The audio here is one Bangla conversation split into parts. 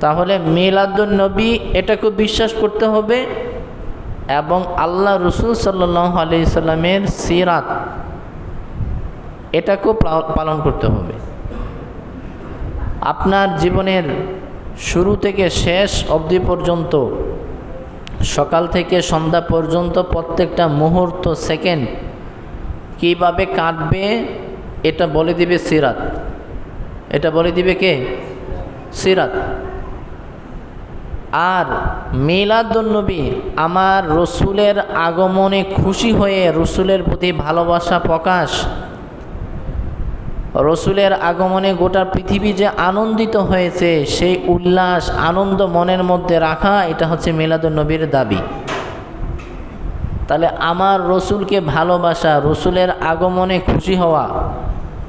তাহলে মিলাদুল নবী এটাকে বিশ্বাস করতে হবে এবং আল্লাহ রসুল সাল্লাহ আলি সাল্লামের সিরাত এটাকেও পালন করতে হবে। আপনার জীবনের শুরু থেকে শেষ অবধি পর্যন্ত, সকাল থেকে সন্ধ্যা পর্যন্ত প্রত্যেকটা মুহূর্ত, সেকেন্ড কীভাবে কাটবে, এটা বলে দিবে সিরাত। এটা বলে দিবে কে? সিরাত। আর মিলাদুন্নবী আমার রসুলের আগমনে খুশি হয়ে রসুলের প্রতি ভালোবাসা প্রকাশ। রসুলের আগমনে গোটা পৃথিবী যে আনন্দিত হয়েছে, সেই উল্লাস, আনন্দ মনের মধ্যে রাখা, এটা হচ্ছে মিলাদুন্নবীর দাবি। তাহলে আমার রসুলকে ভালোবাসা, রসুলের আগমনে খুশি হওয়া,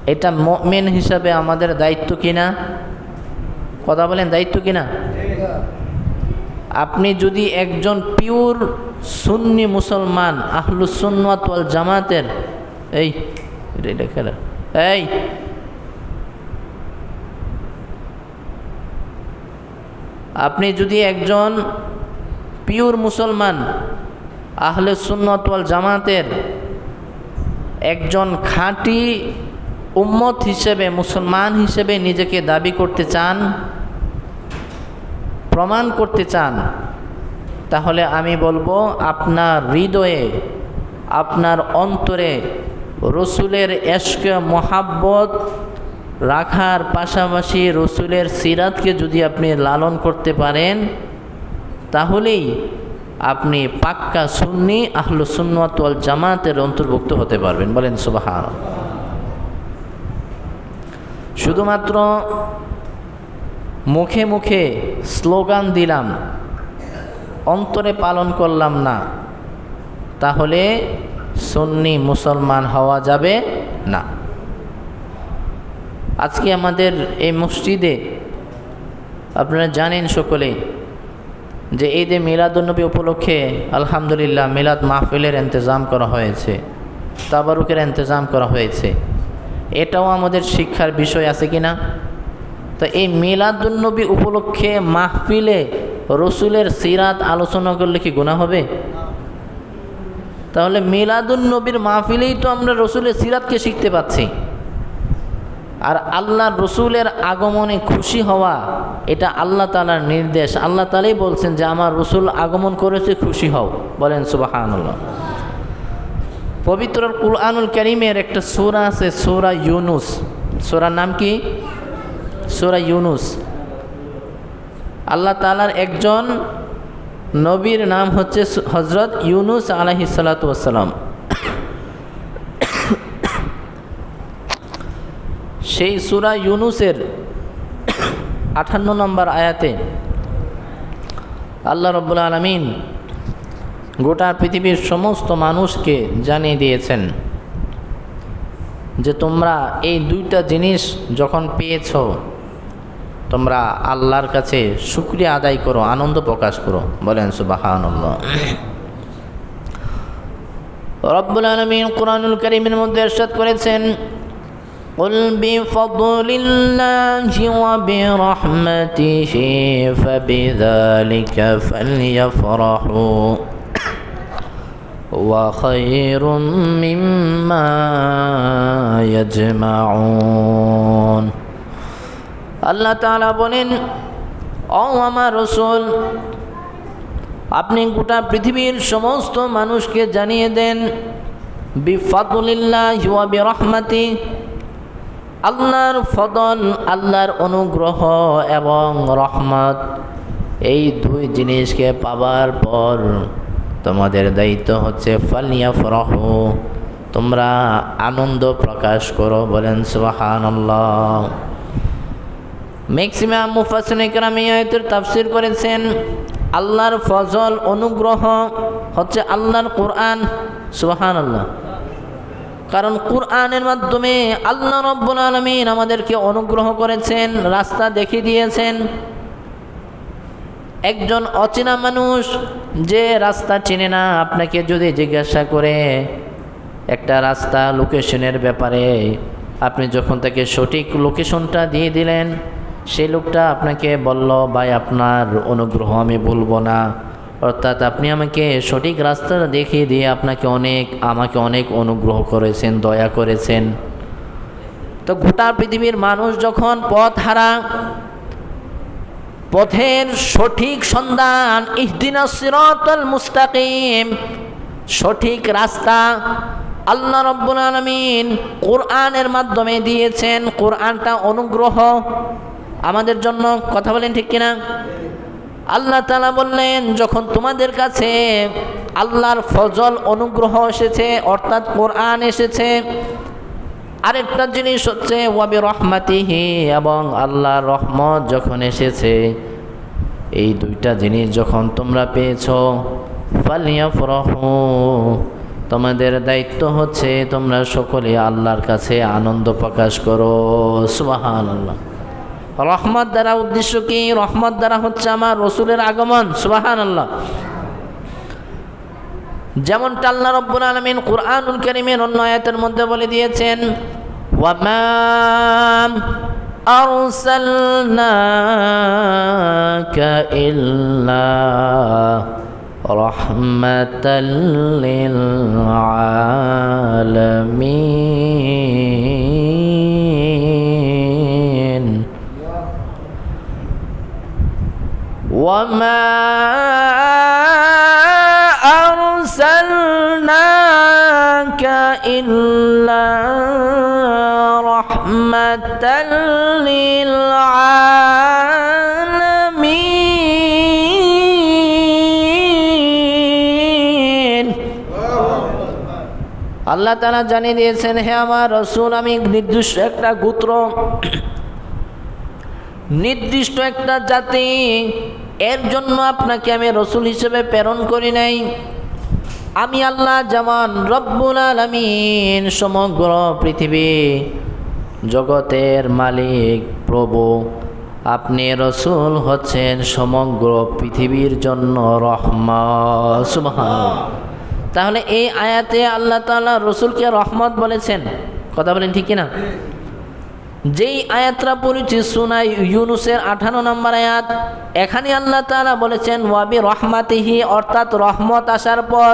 এটা মেন হিসাবে আমাদের দায়িত্ব কিনা? কথা বলেন, দায়িত্ব কিনা? আপনি যদি একজন পিওর সুন্নি মুসলমান আহলুসুন্নাত ওয়াল জামাতের, এই, এটা এই, আপনি যদি একজন পিওর মুসলমান, আহলে সুন্নত ওয়াল জামাতের একজন খাঁটি উম্মত হিসেবে, মুসলমান হিসেবে নিজেকে দাবি করতে চান প্রমাণ করতে চান, তাহলে আমি বলব আপনার হৃদয়ে, আপনার অন্তরে রসুলের এশক মহাব্বত রাখার পাশাপাশি রসুলের সিরাতকে যদি আপনি লালন করতে পারেন, তাহলেই আপনি পাক্কা সুন্নি, আহলু সুন্নতল জামাতের অন্তর্ভুক্ত হতে পারবেন। বলেন সুবাহান শুধুমাত্র মুখে মুখে স্লোগান দিলাম, অন্তরে পালন করলাম না। তাহলে সুন্নি মুসলমান হওয়া যাবে না। আজকে আমাদের এই মসজিদে আপনারা জানেন সকলে যে এই যে মিলাদুলনবী উপলক্ষে আলহামদুলিল্লাহ মিলাদ মাহফিলের ইন্তজাম করা হয়েছে, তাবারুকের ইন্তজাম করা হয়েছে। এটাও আমাদের শিক্ষার বিষয় আছে কি না তো এই মিলাদুলনবী উপলক্ষে মাহফিলে রসুলের সিরাত আলোচনা করলে কি গুণা হবে? তাহলে মিলাদুন নবীর মাহফিলেই তো আমরা রসুলের সিরাতকে শিখতে পাচ্ছি। আর আল্লাহ রসুলের আগমনে খুশি হওয়া, এটা আল্লাহ তালার নির্দেশ। আল্লাহ তালাই বলছেন যে, আমার রসুল আগমন করেছে, খুশি হও। বলেন সুবাহানুল্লাহ। পবিত্র কুরআনুল করিমের একটা সোরা আছে, সোরা ইউনুস। সোরার নাম কি? সোরা ইউনুস। আল্লাহ তালার একজন নবীর নাম হচ্ছে হজরত ইউনুস আলাহি সালাতাম সেই সুরা ইউনুসের আঠান্ন নম্বর আয়াতে আল্লাহ রব্বুল আলমিন গোটা পৃথিবীর সমস্ত মানুষকে জানিয়ে দিয়েছেন যে তোমরা এই দুইটা জিনিস যখন পেয়েছ তোমরা আল্লাহর কাছে শুক্রিয়া আদায় করো আনন্দ প্রকাশ করো বলেন সুবাহানুল্লাহ রব্বুল আলমিন কোরআনুল করিমের মধ্যে এরশাদ করেছেন قل بفضل الله وبرحمته فبذلك فليفرحوا وخير مما يجمعون আল্লাহ তাআলা বলেন, ও আমার রসুল, আপনি গোটা পৃথিবীর সমস্ত মানুষকে জানিয়ে দেন বিফাতুলিল্লাহ ওয়া বিরহমাতি, আল্লাহর ফদল, আল্লাহর অনুগ্রহ এবং রহমত, এই দুই জিনিসকে পাবার পর তোমাদের দায়িত্ব হচ্ছে ফালিয়া ফরহ তোমরা আনন্দ প্রকাশ করো বলেন সুবাহান্লাহ ম্যাক্সিমাম মুফাসিন ইকরাম এই আয়তের তাফসির করেছেন। আল্লাহর ফজল, অনুগ্রহ হচ্ছে আল্লাহর কোরআন। সুবাহান আল্লাহ কারণ কোরআনের মাধ্যমে আল্লাহ রব্বুল আলমিন আমাদেরকে অনুগ্রহ করেছেন, রাস্তা দেখিয়ে দিয়েছেন। একজন অচেনা মানুষ যে রাস্তা চেনে না, আপনাকে যদি জিজ্ঞাসা করে একটা রাস্তা লোকেশনের ব্যাপারে, আপনি যখন তাকে সঠিক লোকেশনটা দিয়ে দিলেন সেই লোকটা আপনাকে বলল, ভাই, আপনার অনুগ্রহ আমি ভুলবো না। অর্থাৎ আপনি আমাকে সঠিক রাস্তাটা দেখিয়ে দিয়ে আপনাকে অনেক, আমাকে অনেক অনুগ্রহ করেছেন, দয়া করেছেন। তো গোটা পৃথিবীর মানুষ যখন পথ হারা, পথের সঠিক সন্ধান, ইহদিনা মুস্তাকিম, সঠিক রাস্তা আল্লাহ রব্বুল আলমিন কোরআনের মাধ্যমে দিয়েছেন। কোরআনটা অনুগ্রহ। আমাদের জন্য কথা বলেন ঠিক কিনা? আল্লাহ তালা বললেন, যখন তোমাদের কাছে আল্লাহর ফজল অনুগ্রহ এসেছে, অর্থাৎ কোরআন এসেছে, আরেকটা জিনিস হচ্ছে ওয়াবি রহমাতিহি এবং আল্লাহর রহমত যখন এসেছে, এই দুইটা জিনিস যখন তোমরা পেয়েছ ফালিয়া ফরহু তোমাদের দায়িত্ব হচ্ছে তোমরা সকলে আল্লাহর কাছে আনন্দ প্রকাশ করো। সুবাহান আল্লাহ রহমত দ্বারা উদ্দেশ্য কি রহমত দ্বারা হচ্ছে আমার রসুলের আগমন সুবাহান আল্লাহ যেমনটা আল্লাহ রব্বুল আলমিন কুরআনুল করিমের অন্য আয়াতের মধ্যে বলে দিয়েছেন ওয়ামা أرسلناك إلا رحمة للعالمين وما أرسلناك إلا رحمة للعالمين আল্লাহ তালা জানিয়ে দিয়েছেন হে আমার রসুল আমি নির্দিষ্ট একটা গোত্র নির্দিষ্ট একটা জাতি এর জন্য আপনাকে আমি রসুল হিসেবে প্রেরণ করি নাই। আমি আল্লাহ যেমন রব্বুল আলমিন সমগ্র পৃথিবী জগতের মালিক, প্রভু। আপনি রসুল হচ্ছেন সমগ্র পৃথিবীর জন্য সুবহান তাহলে এই আয়াতে আল্লাহ তাআলা রসুলকে রহমত বলেছেন। কথা বলেন ঠিক না যেই আয়াতরা পড়েছি সুনাই ইউনুসের আঠারো নম্বর আয়াত, এখানে আল্লাহ তাআলা বলেছেন, ওয়াবি রহমাতিহি অর্থাৎ রহমত আসার পর,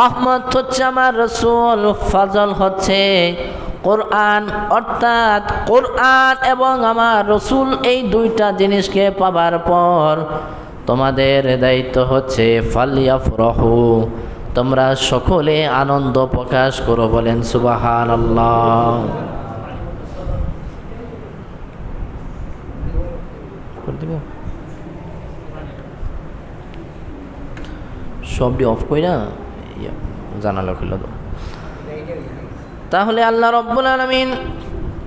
রহমত হচ্ছে আমার রসুল, ফজল হচ্ছে কোরআন, অর্থাৎ কোরআন এবং আমার রসুল এই দুইটা জিনিসকে পাবার পর তোমাদের দায়িত্ব হচ্ছে ফালিয়া ফরহু তোমরা সকলে আনন্দ প্রকাশ করো বলেন সুবাহান আল্লাহ করে দিব সবটি অফ কইরা ইয়া, জানালা দাও তাহলে আল্লাহ রব্বুল আলমিন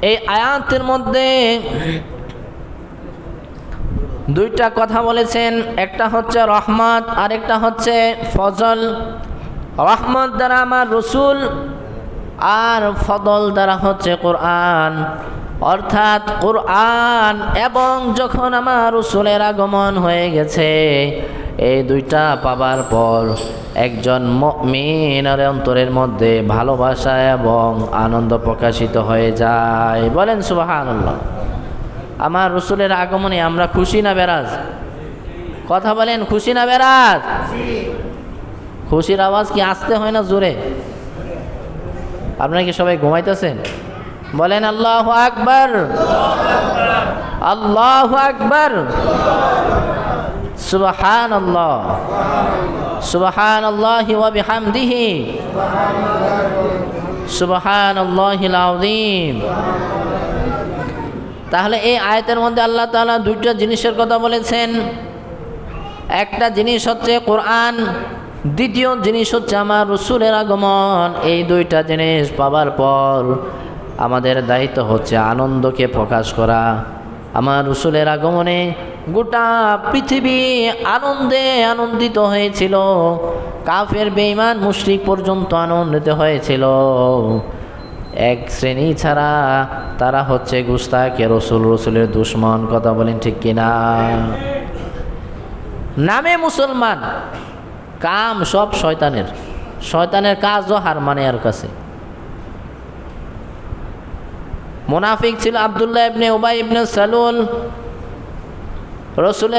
এই আয়াতের মধ্যে দুইটা কথা বলেছেন একটা হচ্ছে রহমত আর একটা হচ্ছে ফজল। রহমত দ্বারা আমার রসুল আর ফদল দ্বারা হচ্ছে কোরআন। অর্থাৎ কোরআন এবং যখন আমার রসুলের আগমন হয়ে গেছে এই দুইটা পাবার পর একজন মিনার অন্তরের মধ্যে ভালোবাসা এবং আনন্দ প্রকাশিত হয়ে যায়। বলেন সুবাহান্লাহ আমার রসুলের আগমনে আমরা খুশি না বেরাজ? কথা বলেন, খুশি না বেরাজ? খুশির আওয়াজ কি আসতে হয় না জোরে? আপনারা কি সবাই ঘুমাইতেছেন? বলেন, আল্লাহ আকবর। আল্লাহ আকবর। সুবহান আল্লাহ সুবহান আল্লাহ ওয়াবিহামদিহি সুবহান আল্লাহিল আযীম। তাহলে এই আয়াতের মধ্যে আল্লাহ তাআলা দুইটা জিনিসের কথা বলেছেন। একটা জিনিস হচ্ছে কোরআন, দ্বিতীয় জিনিস হচ্ছে আমার রসুলের আগমন। এই দুইটা জিনিস পাবার পর আমাদের দায়িত্ব হচ্ছে আনন্দকে প্রকাশ করা। আমার রসুলের আগমনে গোটা পৃথিবী আনন্দে আনন্দিত হয়েছিল। কাফের বেইমান মুশরিক পর্যন্ত আনন্দিত হয়েছিল। এক শ্রেণি ছাড়া তারা হচ্ছে গুস্তাকে রসুল, রসুলের দুশ্মন, কথা বলেন ঠিক কিনা? নামে মুসলমান, কাম সব শয়তানের। শয়তানের কাজও হার মানে আর কাছে। মুনাফিক ছিল আবদুল্লাহ ইবনে উবাই ইবনে সালুল। রসুল